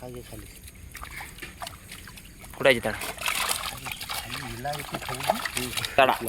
खाली खाली. कुठे जिताडा.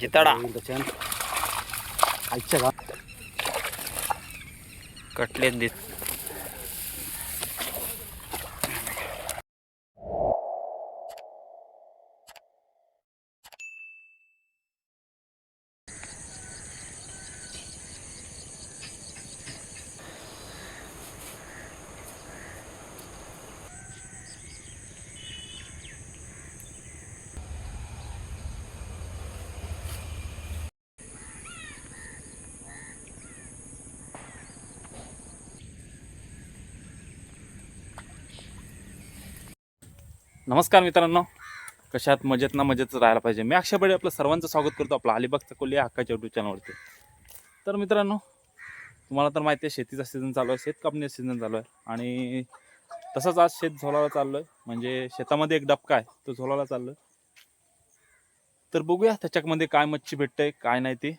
जिताडा कटले दिस नमस्कार मित्रांनो. कशात मजेत ना मजेत राहायला पाहिजे. मी अक्षय आपलं सर्वांचं स्वागत करतो आपलं अलिबागचा कोल्हे हक्काच्या यूट्यूब चॅनलवरती तर मित्रांनो तुम्हाला तर माहिती आहे शेतीचा सीझन चालू आहे शेत कापणीचा सीझन चालू आहे. आणि तसंच आज शेत झोलाला चाललो आहे म्हणजे शेतामध्ये एक डबका आहे तो झोलाला चाललो आहे तर बघूया त्याच्यामध्ये काय मच्छी भेटते काय नाही ती.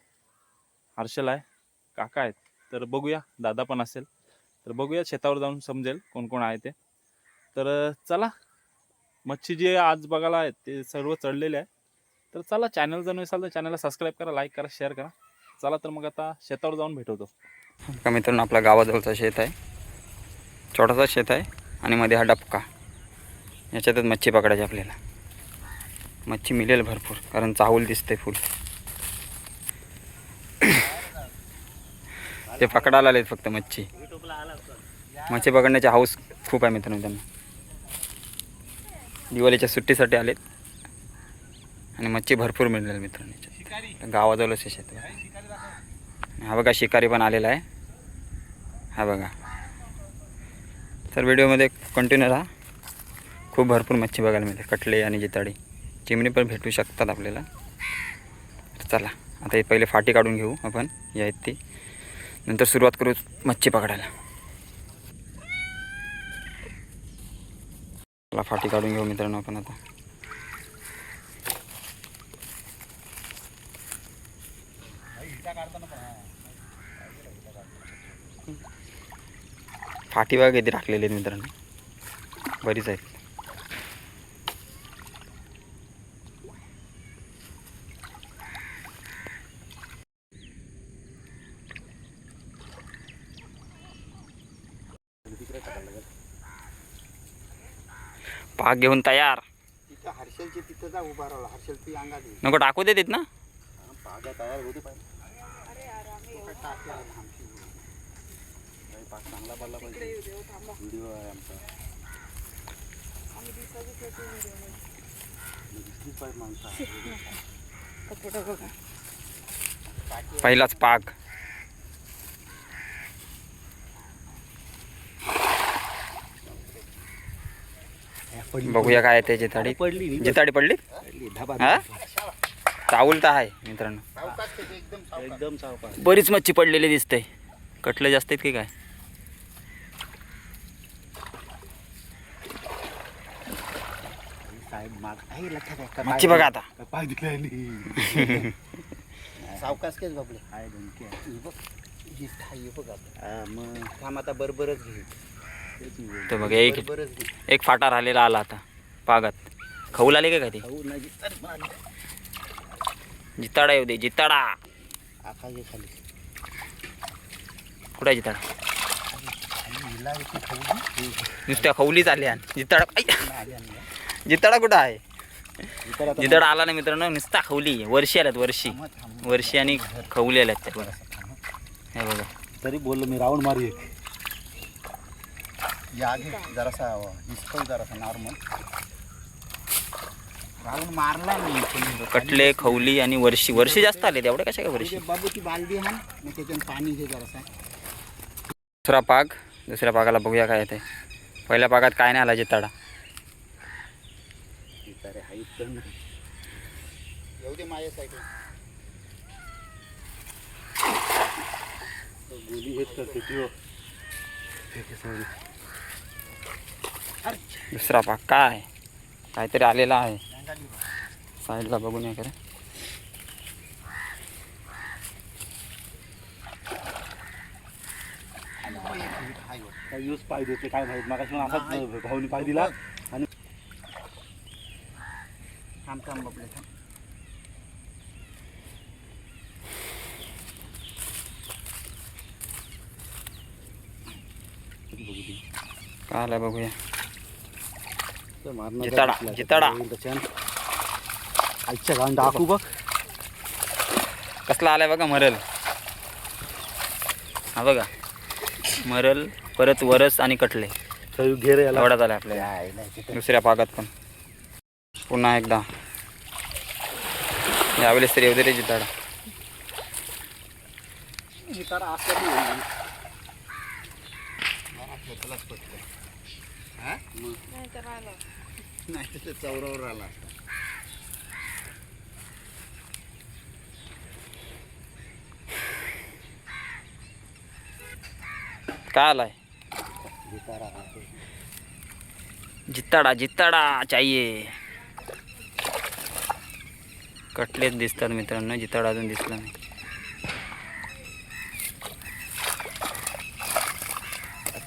हर्षल आहे काका आहेत. तर बघूया दादा पण असेल. तर बघूया शेतावर जाऊन समजेल कोण कोण आहे ते. तर चला मच्छी जे आज बघायला आहेत ते सर्व चढलेले आहे तर चला चॅनल जर नसाल तर चॅनलला सबस्क्राईब करा लाईक करा शेअर करा. चला तर मग आता शेतावर जाऊन भेटवतो. का मित्रांनो आपल्या गावाजवळचा शेत आहे. छोटासा शेत आहे आणि मध्ये हा डबका. याच्यातच मच्छी पकडायची आपल्याला. मच्छी मिळेल भरपूर कारण चाहूल दिसते फुल. ते पकडायला आलेत फक्त मच्छी. मच्छी पकडण्याची हाऊस खूप आहे मित्रांनो त्यांना. दिवाळीच्या सुट्टीसाठी आलेत. आणि मच्छी भरपूर मिळेल मित्रांनो गावाजवळच शेत हा बघा शिकारी पण आलेला आहे. हा बघा. तर व्हिडिओमध्ये कंटिन्यू राहा. खूप भरपूर मच्छी बघायला मिळते कटले आणि जिताडी. चिमणी पण भेटू शकतात आपल्याला. तर चला आता हे पहिले फाटी काढून घेऊ आपण. या आहेत ती नंतर सुरुवात करू मच्छी पकडायला. चला फाटी काढून घेऊ मित्रांनो आपण आता. फाटी बाग येते राखलेली आहेत मित्रांनो. बरीच आहेत. पाक घेऊन तयार. तिथं हर्षलची तिथं जा उभा राहिला हर्षल ती अंगात येईल. नको टाकू देत ना? हा, पागा तयार होते पाहिजे तो काय टाकला आहे आमची. काही पाक चांगला पडला पाहिजे. व्हिडिओ आहे आमचा. दिसलीच पाहिजे माणसं. पहिलाच पाक. बघूया काय आहे ते जिताडी पडली नाही. जिताडी पडली पडली, धबा हा चावल तर आहे मित्रांनो त्याची एकदम सावकाश. बरीच मच्छी पडलेली दिसते कटले जास्त आहेत की काय साहेब माग आहे लक्षात आहे का? मच्छी बघा आता का पाय दिसले सावकाश केच बापले हाय धमकी आहे. ही बघ ही. हा, मग थांब आता बरोबरच घे तेच मी बोलतो. तो बघ एक एक फाटा राहिलेला आला आता पागात खवूल आले का ते खाऊ. जिताडा येऊ दे जिताडा कुठे जिताडा खाऊ. नुसत्या खवलीच आल्या जिताडा. जिताडा कुठं आहे जिताडा आला ना मित्रांनो नुसता खवली वर्षी आल्यात वर्षी. वर्षी आणि खवली आल्यात त्या बघा. हे तरी बोललो मी राऊंड मारू या आधी जरासा हिसकल जरासा नॉर्मल राऊंड मारला मी कटले खवली आणि वर्षी वर्षी जास्त आले एवढे कशा काय वर्षी बाबूची बालदी मग त्याच्यात पाणी घे जरासा. दुसरा पाग दुसऱ्या पागाला बघूया काय येते पहिल्या पागात काय नाही आला जिताडा. अरे नाही. येऊ दे माझ्या साईड गोली हेच करते ती दुसरा पाग काय काहीतरी आलेला आहे. साईडला बघून या पाय देते काय माहीत. मग नाही. असाच भाऊनी पाय दिला. आणि थांब थांब बबले थांब. काय आलाय बघूया. जिताडा, जिताडा. आजच्या गावात दाखवू बघ. कसला आलाय बघा मरल. हा बघा. मरल परत वरस आणि कटले. तर घे रे याला. एवढाच आलाय आपल्याला. नाही तिथं. दुसऱ्या भागात पण. पुन्हा एकदा. यावेळेस तरी येऊ जिताडा. जिताडा असला की होईल. आपलं तुलाच पटकन. हा? मग. नाही तर चौरावर आला असता. काय आलाय जित्ताडा हा ते. चाहिए कटलेच दिसतात मित्रांनो जित्ताडा अजून दिसला नाही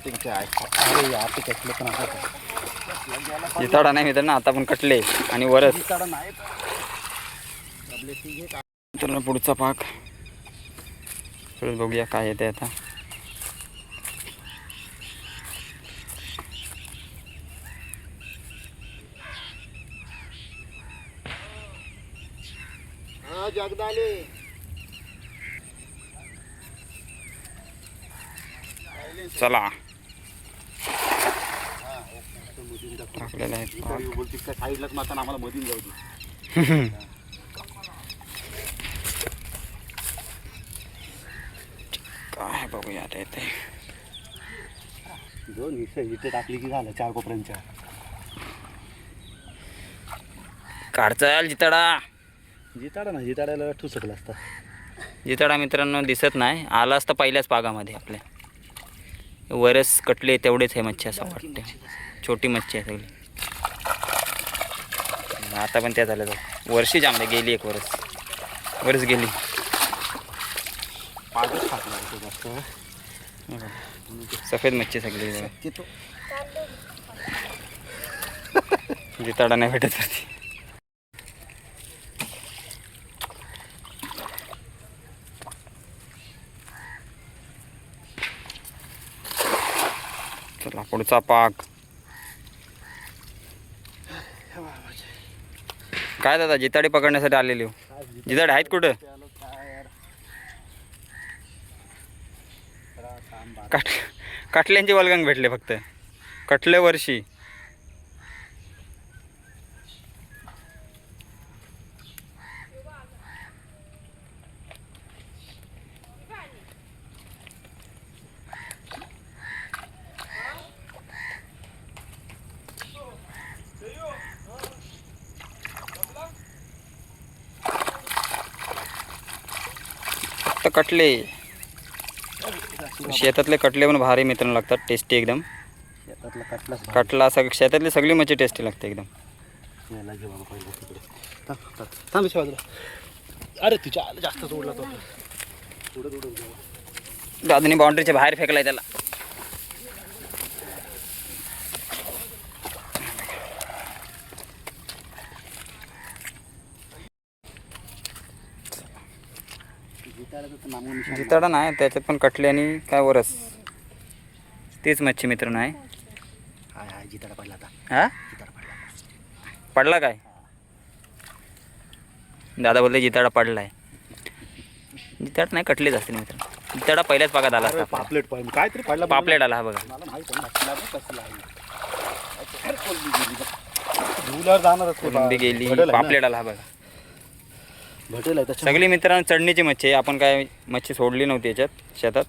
तुमच्या आई- अरे यार ते कसलं पण आता. जिताडा नाही मित्रांनो आता पण कटले आणि का? मित्रांनो पुढचा पाक. बघूया काय येते आता. हा जगदाले. चला. टाकलेलं आहे पाक. बोलते काय साईडलाच माता आम्हाला मधून जाऊ दे. काय बघूया आता येते दोन हिस्से इथे टाकली की झालं चार कोपऱ्यांच्या. काढचाल जिताडा. जिताडा ना जिताड्याला ठुसकला असता. जिताडा मित्रांनो दिसत नाही. आला असता पहिल्याच पागामध्ये आपल्या. वरस कटले तेवढेच आहे मच्छी असं वाटते छोटी मच्छी आहे सगळी. आता पण त्या झाल्या वर्षी जांभळे गेली एक वरस वरस गेली. हे. सफेद मच्छी सगळी. जिताडा नाही भेटत होती चला पुढचा पाक. काय दादा जिताडी पकडण्यासाठी आलेली हो. जिताडे आहेत कुठं? कट कटल्यांची वलगंग भेटले फक्त. कटले वर्षी. कटले. शेतातले कटले पण भारी मित्रांनो लागतात टेस्टी एकदम. कटला सग शेतातली सगळी मच्छी टेस्टी लागते एकदम. अरे तिच्या जास्त सोडला तो. दादूनी बाउंड्रीच्या बाहेर फेकलाय त्याला. जिताडा नाही त्याच्यात पण कटले आणि काय वरस. तीच मच्छी हाय हाय जिताडा आता. हा? पडला काय? दादा बोलले जिताडा पडलाय. जिताडा नाही कटलेच असतील मित्रांनो. जिताडा पहिल्याच पाकात आला असता. पापलेट काय तरी पहिला पापलेट आला हा बघा. ना? पापलेट आला हा बघा. भटेल सगळी मित्रांनो चढणीची मच्छी आहे. आपण काय मच्छी सोडली नव्हती याच्यात शेतात.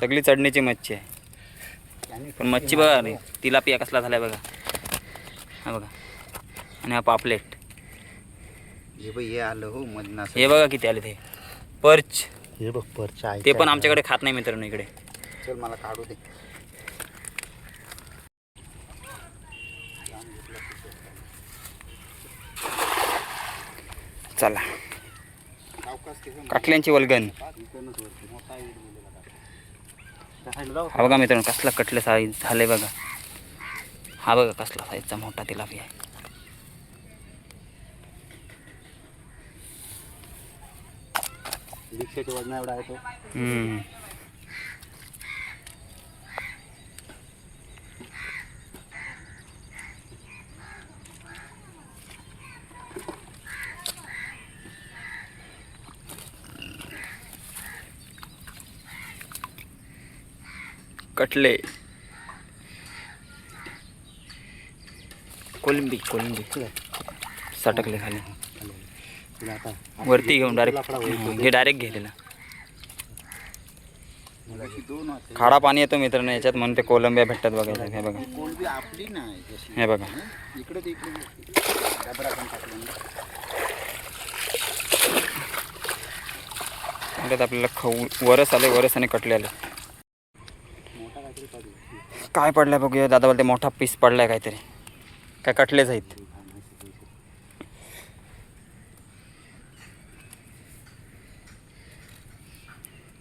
सगळी चढणीची मच्छी आहे. पण मच्छी बघा रे तिला पिया कसला झालाय बघा. हा बघा. आणि हा पापलेट. हे हे हो. हे बघा किती आले ते. पर्च. हे बघ परच्या आहे ते पण आमच्याकडे खात नाही मित्रांनो इकडे. चल मला काढू दे. चला. काटल्यांची वलगन हा बघा मित्रांनो कसला कटले साईज झाले बघा. हा बघा कसला साईजचा मोठा तिलापी आहे. वजना एवढा आहे तो. कटले. कोलंबी कोलंबी. सटकले खाली. वरती घेऊन डायरेक्ट. हे डायरेक्ट वाजता खाडा पाणी येतो मित्रांनो याच्यात म्हणून ते कोलंबिया भेटतात बघायला हे बघा. हे बघा. आपल्याला खाऊ वरस आले वरस आणि कटले आले. काय पडलाय बघूया दादा बोलते मोठा पीस पडलाय काहीतरी. काय कटलेच आहेत.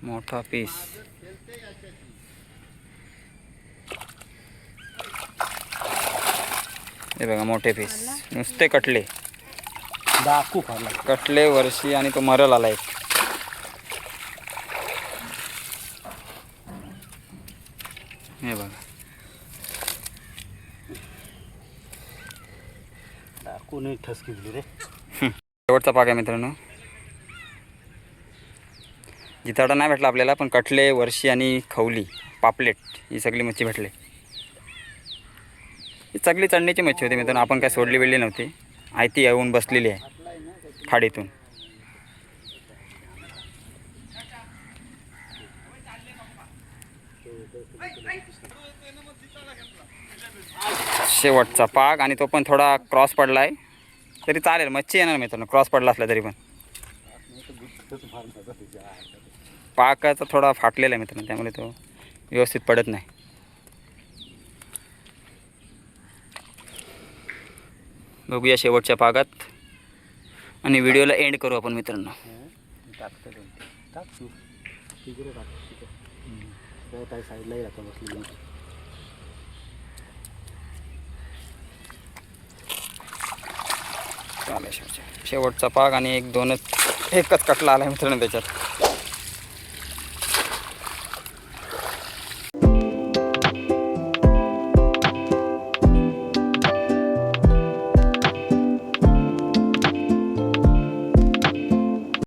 मोठा पीस हे बघा मोठे पीस नुसते कटले. कटले वर्षी आणि तो मरल आला एक हे बघा डाकूने ठसकी दिली रे. शेवटचा पाक आहे मित्रांनो. जिताडा नाही भेटला आपल्याला पण कटले वर्षी आणि खवली पापलेट ही सगळी मच्छी भेटले. ही सगळी चढण्याची मच्छी होती मित्रांनो आपण काय सोडली बिडली नव्हती. आयती येऊन बसलेली आहे खाडीतून. शेवटचा पाक आणि तो पण थोडा क्रॉस पडला आहे तरी चालेल मच्छी येणार मित्रांनो. क्रॉस पडला असला तरी पण. पाकाचा थोडा फाटलेला आहे मित्रांनो त्यामुळे तो व्यवस्थित पडत नाही. बघूया शेवटच्या पागात आणि व्हिडिओला एंड करू आपण मित्रांनो. टाकतो. दोन काही साईडलाही शेवटचा पाग आणि एक दोनच एकच कटला आला आहे मित्रांनो त्याच्यात.